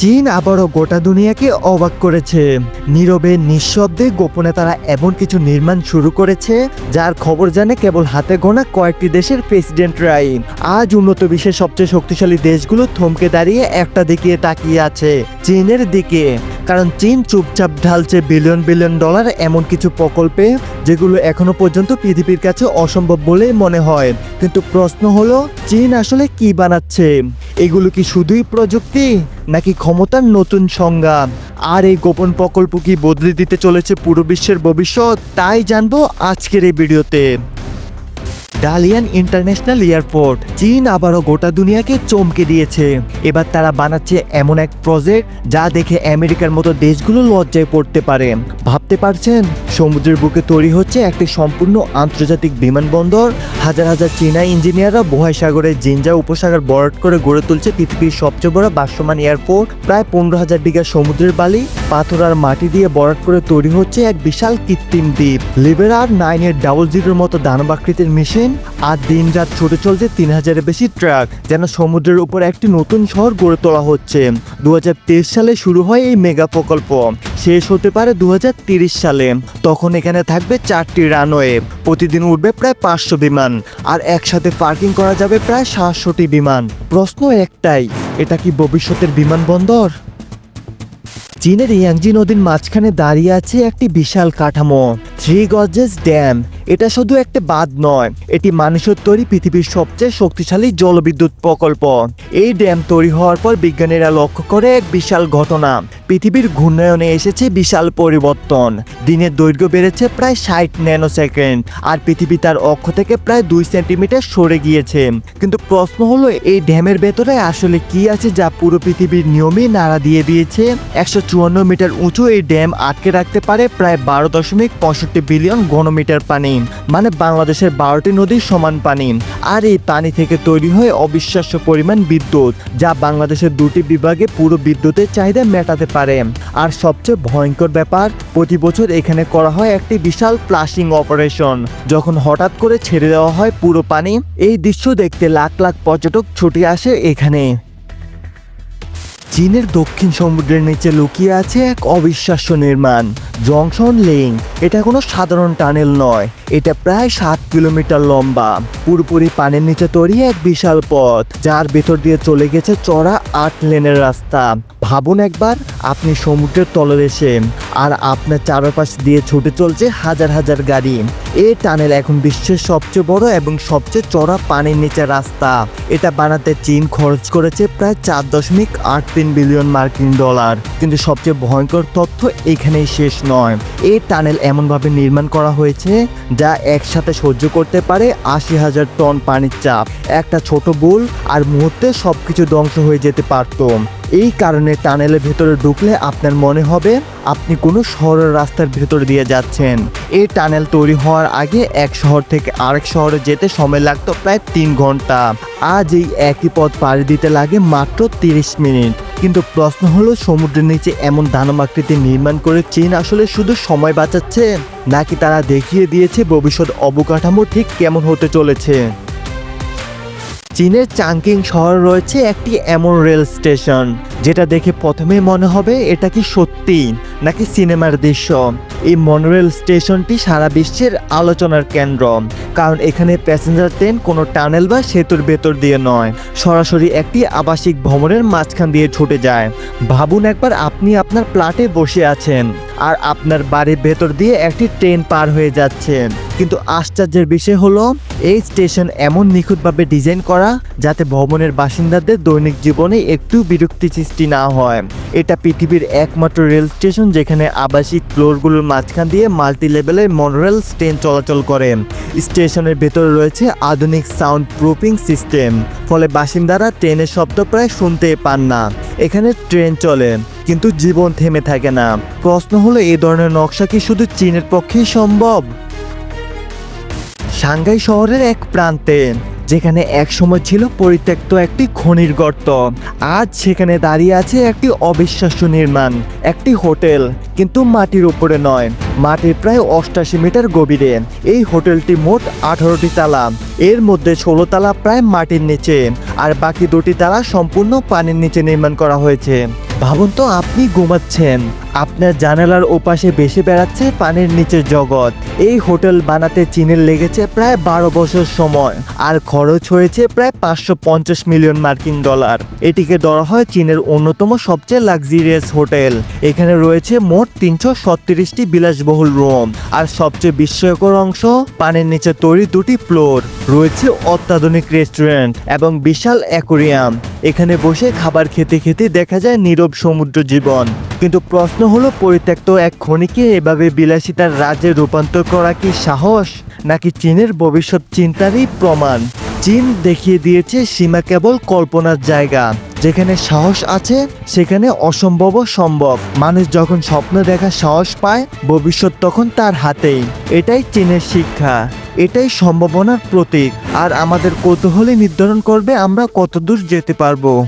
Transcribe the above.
চীন আবারও গোটা দুনিয়াকে অবাক করেছে। নীরবে, নিঃশব্দে গোপনে তারা এমন কিছু নির্মাণ শুরু করেছে, যার খবর জানে কেবল হাতে গোনা কয়েকটি দেশের প্রেসিডেন্টরাই। আজ উন্নত বিশ্বের সবচেয়ে শক্তিশালী দেশগুলো থমকে দাঁড়িয়ে একটা দিকে তাকিয়ে আছে, চীনের দিকে। কারণ চীন চুপচাপ ঢালছে বিলিয়ন বিলিয়ন ডলার এমন কিছু প্রকল্পে, যেগুলো এখনও পর্যন্ত পৃথিবীর কাছে অসম্ভব বলেই মনে হয়। কিন্তু প্রশ্ন হলো, চীন আসলে কি বানাচ্ছে? এগুলো কি শুধুই প্রযুক্তি, নাকি ক্ষমতার নতুন সংজ্ঞা? আর এই গোপন প্রকল্প কি বদলে দিতে চলেছে পুরো বিশ্বের ভবিষ্যৎ? তাই জানব আজকের এই ভিডিওতে। ডালিয়ান ইন্টারন্যাশনাল এয়ারপোর্ট চীন আবারও গোটা দুনিয়াকে চমকে দিয়েছে। এবার তারা বানাচ্ছে এমন এক প্রজেক্ট যা দেখে আমেরিকার মতো দেশগুলো লজ্জায় পড়তে পারে। ভাবতে পারছেন? সমুদ্রের বুকে তৈরি হচ্ছে একটি সম্পূর্ণ আন্তর্জাতিক বিমানবন্দর। হাজার হাজার চীনা ইঞ্জিনিয়াররা বোহাই সাগরের জিনজা উপসাগর বরট করে গড়ে তুলছে পৃথিবীর সবচেয়ে বড় বাসমান এয়ারপোর্ট প্রায় পনেরো হাজার বিঘা সমুদ্রের বালি, পাথর আর মাটি দিয়ে বরাট করে তৈরি হচ্ছে এক বিশাল কৃত্রিম দ্বীপ। লিবেরার নাইনের ডাবল জিরোর মতো দানবাকৃতির মেশিন আর দিন রাত ছুটে চলছে তিন হাজারের বেশি ট্রাক, যেন সমুদ্রের উপর একটি নতুন শহর গড়ে তোলা হচ্ছে। দু হাজার তেইশ সালে শুরু হয় এই মেগা প্রকল্প, শেষ হতে পারে দু সালে। তখন এখানে থাকবে চারটি রানওয়ে, প্রতিদিন উঠবে প্রায় পাঁচশো বিমান, আর একসাথে পার্কিং করা যাবে প্রায় সাতশোটি বিমান। প্রশ্ন একটাই, এটা কি ভবিষ্যতের বিমানবন্দর চীনের ইয়াংজি নদীর মাঝখানে দাঁড়িয়ে আছে একটি বিশাল কাঠামো। থ্রি গজেস ড্যাম, এটা শুধু একটা বাঁধ নয়, এটি মানুষের তৈরি পৃথিবীর সবচেয়ে শক্তিশালী জলবিদ্যুৎ প্রকল্প। এই ড্যাম তৈরি হওয়ার পর বিজ্ঞানীরা লক্ষ্য করে এক বিশাল ঘটনা। পৃথিবীর ঘূর্ণায়নে এসেছে বিশাল পরিবর্তন। দিনের দৈর্ঘ্য বেড়েছে প্রায় ষাট ন্যানো সেকেন্ড আর পৃথিবী তার অক্ষ থেকে প্রায় দুই সেন্টিমিটার সরে গিয়েছে। কিন্তু প্রশ্ন হলো, এই ড্যামের ভেতরে আসলে কি আছে যা পুরো পৃথিবীর নিয়মে নাড়া দিয়ে দিয়েছে? একশো চুয়ান্ন মিটার উঁচু এই ড্যাম আটকে রাখতে পারে প্রায় বারো দশমিক পঁয়ষট্টি বিলিয়ন ঘনমিটার পানি মানে বাংলাদেশের বারোটি নদীর সমান পানি। আর এই পানি থেকে তৈরি হয় অবিশ্বাস্য পরিমাণ বিদ্যুৎ, যা বাংলাদেশের দুটি বিভাগে পুরো বিদ্যুতের চাহিদা মেটাতে পারে। আর সবচেয়ে ভয়ঙ্কর ব্যাপার, প্রতি বছর এখানে করা হয় একটি বিশাল প্লাশিং অপারেশন, যখন হঠাৎ করে ছেড়ে দেওয়া হয় পুরো পানি। এই দৃশ্য দেখতে লাখ লাখ পর্যটক ছুটে আসে এখানে। চীনের দক্ষিণ সমুদ্রের নিচে লুকিয়ে আছে এক অবিশ্বাস্য নির্মাণ, জংশন লিং এটা কোনো সাধারণ টানেল নয়। এটা প্রায় সাত কিলোমিটার লম্বা। পুরোপুরি পানির নিচে তৈরি এক বিশাল পথ, যার ভেতর দিয়ে চলে গেছে চড়া আট লেনের রাস্তা। ভাবুন একবার, আপনি সমুদ্রের তলে তলদেশে আর আপনার চারপাশ দিয়ে ছুটে চলছে হাজার হাজার গাড়ি। এই টানেল এখন বিশ্বের সবচেয়ে বড় এবং সবচেয়ে চড়া পানির নিচে রাস্তা। এটা বানাতে চীন খরচ করেছে প্রায় চার দশমিক আট তিন বিলিয়ন মার্কিন ডলার। কিন্তু সবচেয়ে ভয়ঙ্কর তথ্য এখানেই শেষ নয়। এই টানেল এমনভাবে নির্মাণ করা হয়েছে যা একসাথে সহ্য করতে পারে আশি হাজার টন পানির চাপ। একটা ছোট বুল আর মুহূর্তে সবকিছু ধ্বংস হয়ে যেতে পারত। এই কারণে টানেলের ভেতরে ঢুকলে আপনার মনে হবে আপনি কোনো শহরের রাস্তার ভেতর দিয়ে যাচ্ছেন। এই টানেল তৈরি হওয়ার আগে এক শহর থেকে আরেক শহরে যেতে সময় লাগতো প্রায় তিন ঘণ্টা। আজ এই একই পথ পাড়ি দিতে লাগে মাত্র তিরিশ মিনিট। কিন্তু প্রশ্ন হলো, সমুদ্রের নিচে এমন দানবাকৃতি নির্মাণ করে চীন আসলে শুধু সময় বাঁচাচ্ছে, নাকি তারা দেখিয়ে দিয়েছে ভবিষ্যৎ অবকাঠামো ঠিক কেমন হতে চলেছে? চীনের চাংকিং শহর রয়েছে একটি এমন রেল স্টেশন, যেটা দেখে প্রথমে মনে হবে এটা কি সত্যি নাকি সিনেমার দৃশ্য। এই মনোরেল স্টেশনটি সারা বিশ্বের আলোচনার কেন্দ্র, কারণ এখানে প্যাসেঞ্জার ট্রেন কোনো টানেল বা সেতুর ভেতর দিয়ে নয়, সরাসরি একটি আবাসিক ভ্রমণের মাঝখান দিয়ে ছুটে যায়। ভাবুন একবার আপনি আপনার প্লাটে বসে আছেন। আর আপনার বাড়ির ভেতর দিয়ে একটি ট্রেন পার হয়ে যাচ্ছেন কিন্তু আশ্চর্যের বিষয় হলো, এই স্টেশন এমন নিখুঁতভাবে ডিজাইন করা যাতে ভবনের বাসিন্দাদের দৈনিক জীবনে একটু বিরক্তি সৃষ্টি না হয়। এটা পৃথিবীর একমাত্র রেল স্টেশন যেখানে আবাসিক ফ্লোরগুলোর মাঝখান দিয়ে মাল্টি লেভেলের মনোরেল ট্রেন চলাচল করে। স্টেশনের ভেতরে রয়েছে আধুনিক সাউন্ড প্রুফিং সিস্টেম, ফলে বাসিন্দারা ট্রেনের শব্দ প্রায় শুনতে পান না। এখানে ট্রেন চলে। কিন্তু জীবন থেমে থাকে না। প্রশ্ন হলো এই ধরনের নকশা কি শুধু চীনের পক্ষেই সম্ভব? সাংঘাই শহরের এক প্রান্তে, যেখানে একসময় ছিল পরিত্যক্ত একটি খনির গর্ত। আজ সেখানে দাঁড়িয়ে আছে একটি অবিশ্বাস্য নির্মাণ, একটি হোটেল, কিন্তু মাটির উপরে নয়। মাটির প্রায় অষ্টাশি মিটার গভীরে। এই হোটেলটি মোট আঠারোটি তালা। এর মধ্যে ষোলো তালা প্রায় মাটির নিচে, আর বাকি দুটি তালা সম্পূর্ণ পানির নিচে নির্মাণ করা হয়েছে। ভাবুন তো, আপনি ঘুমাচ্ছেন। আপনার জানালার ওপাশে বেশি বেড়াচ্ছে পানির নিচের জগৎ। এই হোটেল বানাতে চীনের লেগেছে প্রায় বারো বছর সময়, আর খরচ হয়েছে প্রায় পাঁচশো পঞ্চাশ মিলিয়ন মার্কিন ডলার। এটিকে ধরা হয় চীনের অন্যতম সবচেয়ে লাক্সারিয়াস হোটেল। এখানে রয়েছে মোট তিনশো সত্তিরিশটি বিলাসবহুল রুম, আর সবচেয়ে বিস্ময়কর অংশ পানির নিচে তৈরি দুটি ফ্লোর। রয়েছে অত্যাধুনিক রেস্টুরেন্ট এবং বিশাল অ্যাকোরিয়াম। এখানে বসে খাবার খেতে খেতে দেখা যায় নীরব সমুদ্র জীবন। কিন্তু প্রশ্ন হলো, পরিত্যক্ত এক খনিকে এভাবে বিলাসিতার রাজ্যে রূপান্তর করা কি সাহস, নাকি চীনের ভবিষ্যৎ চিন্তারই প্রমাণ? চীন দেখিয়ে দিয়েছে সীমা কেবল কল্পনার জায়গা। যেখানে সাহস আছে, সেখানে অসম্ভব সম্ভব। মানুষ যখন স্বপ্ন দেখার সাহস পায়, ভবিষ্যৎ তখন তার হাতেই। এটাই চীনের শিক্ষা। এটাই সম্ভাবনার প্রতীক। আর আমাদের কৌতূহলে নির্ধারণ করবে আমরা কতদূর যেতে পারব।